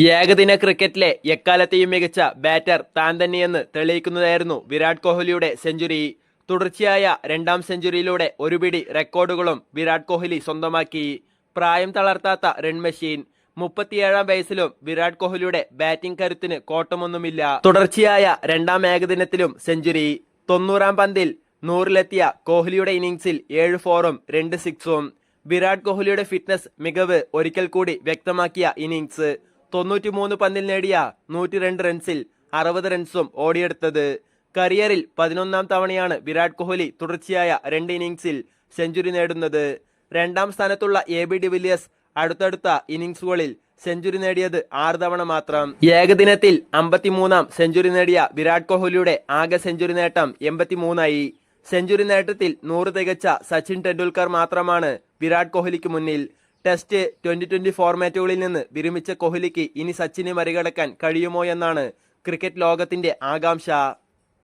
ഏകദിന ക്രിക്കറ്റിലെ എക്കാലത്തെയും മികച്ച ബാറ്റർ താൻ തന്നെയെന്ന് തെളിയിക്കുന്നതായിരുന്നു വിരാട് കോഹ്ലിയുടെ സെഞ്ചുറി. തുടർച്ചയായ രണ്ടാം സെഞ്ചുറിയിലൂടെ ഒരുപിടി റെക്കോർഡുകളും വിരാട് കോഹ്ലി സ്വന്തമാക്കി. പ്രായം തളർത്താത്ത റൺ മെഷീൻ മുപ്പത്തിയേഴാം വയസ്സിലും വിരാട് കോഹ്ലിയുടെ ബാറ്റിംഗ് കരുത്തിന് കോട്ടമൊന്നുമില്ല. തുടർച്ചയായ രണ്ടാം ഏകദിനത്തിലും സെഞ്ചുറി. തൊണ്ണൂറാം പന്തിൽ നൂറിലെത്തിയ കോഹ്ലിയുടെ ഇന്നിംഗ്സിൽ ഏഴ് ഫോറും രണ്ട് സിക്സും. വിരാട് കോഹ്ലിയുടെ ഫിറ്റ്നസ് മികവ് ഒരിക്കൽ കൂടി വ്യക്തമാക്കിയ ഇന്നിംഗ്സ്. തൊണ്ണൂറ്റിമൂന്ന് പന്തിൽ നേടിയ നൂറ്റി രണ്ട് റൺസിൽ അറുപത് റൺസും ഓടിയെടുത്തത്. കരിയറിൽ പതിനൊന്നാം തവണയാണ് വിരാട് കോഹ്ലി തുടർച്ചയായ രണ്ട് ഇന്നിംഗ്സിൽ സെഞ്ചുറി നേടുന്നത്. രണ്ടാം സ്ഥാനത്തുള്ള എ ബി ഡിവിലിയേഴ്സ് അടുത്തടുത്ത ഇന്നിംഗ്സുകളിൽ സെഞ്ചുറി നേടിയത് ആറ് തവണ മാത്രം. ഏകദിനത്തിൽ അമ്പത്തിമൂന്നാം സെഞ്ചുറി നേടിയ വിരാട് കോഹ്ലിയുടെ ആകെ സെഞ്ചുറി നേട്ടം എൺപത്തിമൂന്നായി. സെഞ്ചുറി നേട്ടത്തിൽ നൂറ് തികച്ച സച്ചിൻ ടെണ്ടുൽക്കർ മാത്രമാണ് വിരാട് കോഹ്ലിക്ക് മുന്നിൽ. ടെസ്റ്റ് ട്വന്റി ട്വന്റി ഫോർമാറ്റുകളിൽ നിന്ന് വിരമിച്ച കോഹ്ലിക്ക് ഇനി സച്ചിനെ മറികടക്കാൻ കഴിയുമോ എന്നാണ് ക്രിക്കറ്റ് ലോകത്തിന്റെ ആകാംക്ഷ.